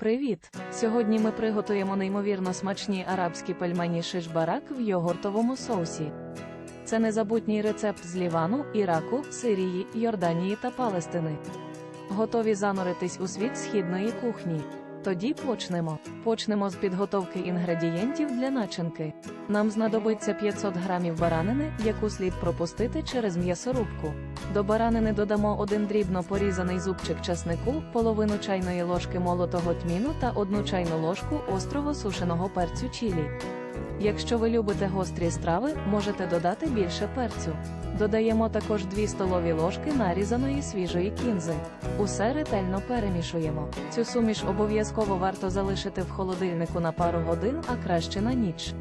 Привіт! Сьогодні ми приготуємо неймовірно смачні арабські пельмені шиш-барак в йогуртовому соусі. Це незабутній рецепт з Лівану, Іраку, Сирії, Йорданії та Палестини. Готові зануритись у світ східної кухні. Тоді почнемо. Почнемо з підготовки інгредієнтів для начинки. Нам знадобиться 500 грамів баранини, яку слід пропустити через м'ясорубку. До баранини додамо один дрібно порізаний зубчик часнику, половину чайної ложки молотого тміну та одну чайну ложку острого сушеного перцю чілі. Якщо ви любите гострі страви, можете додати більше перцю. Додаємо також 2 столові ложки нарізаної свіжої кінзи. Усе ретельно перемішуємо. Цю суміш обов'язково варто залишити в холодильнику на пару годин, а краще на ніч.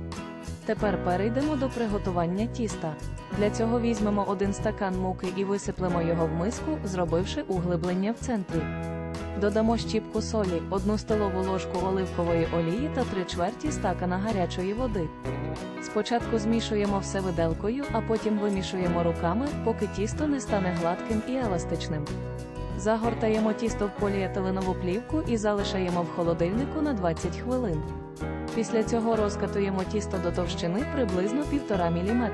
Тепер перейдемо до приготування тіста. Для цього візьмемо один стакан муки і висиплемо його в миску, зробивши углиблення в центрі. Додамо щіпку солі, 1 столову ложку оливкової олії та 3 чверті стакана гарячої води. Спочатку змішуємо все виделкою, а потім вимішуємо руками, поки тісто не стане гладким і еластичним. Загортаємо тісто в поліетиленову плівку і залишаємо в холодильнику на 20 хвилин. Після цього розкатуємо тісто до товщини приблизно 1,5 мм.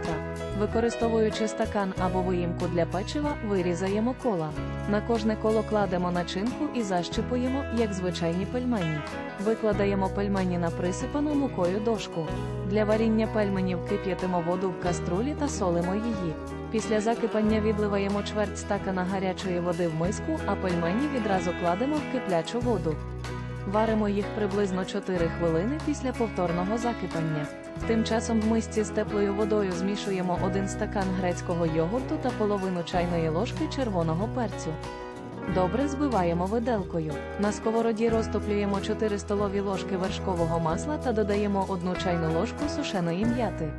Використовуючи стакан або виїмку для печива, вирізаємо кола. На кожне коло кладемо начинку і защипуємо, як звичайні пельмені. Викладаємо пельмені на присипану мукою дошку. Для варіння пельменів кип'ятимо воду в каструлі та солимо її. Після закипання відливаємо чверть стакана гарячої води в миску, а пельмені відразу кладемо в киплячу воду. Варимо їх приблизно 4 хвилини після повторного закипання. Тим часом в мисці з теплою водою змішуємо один стакан грецького йогурту та половину чайної ложки червоного перцю. Добре збиваємо виделкою. На сковороді розтоплюємо 4 столові ложки вершкового масла та додаємо 1 чайну ложку сушеної м'яти.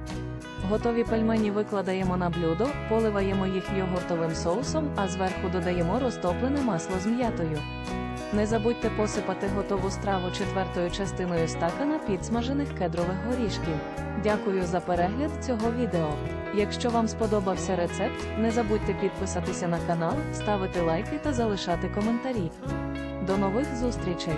Готові пельмені викладаємо на блюдо, поливаємо їх йогуртовим соусом, а зверху додаємо розтоплене масло з м'ятою. Не забудьте посипати готову страву четвертою частиною стакана підсмажених кедрових горішків. Дякую за перегляд цього відео. Якщо вам сподобався рецепт, не забудьте підписатися на канал, ставити лайки та залишати коментарі. До нових зустрічей!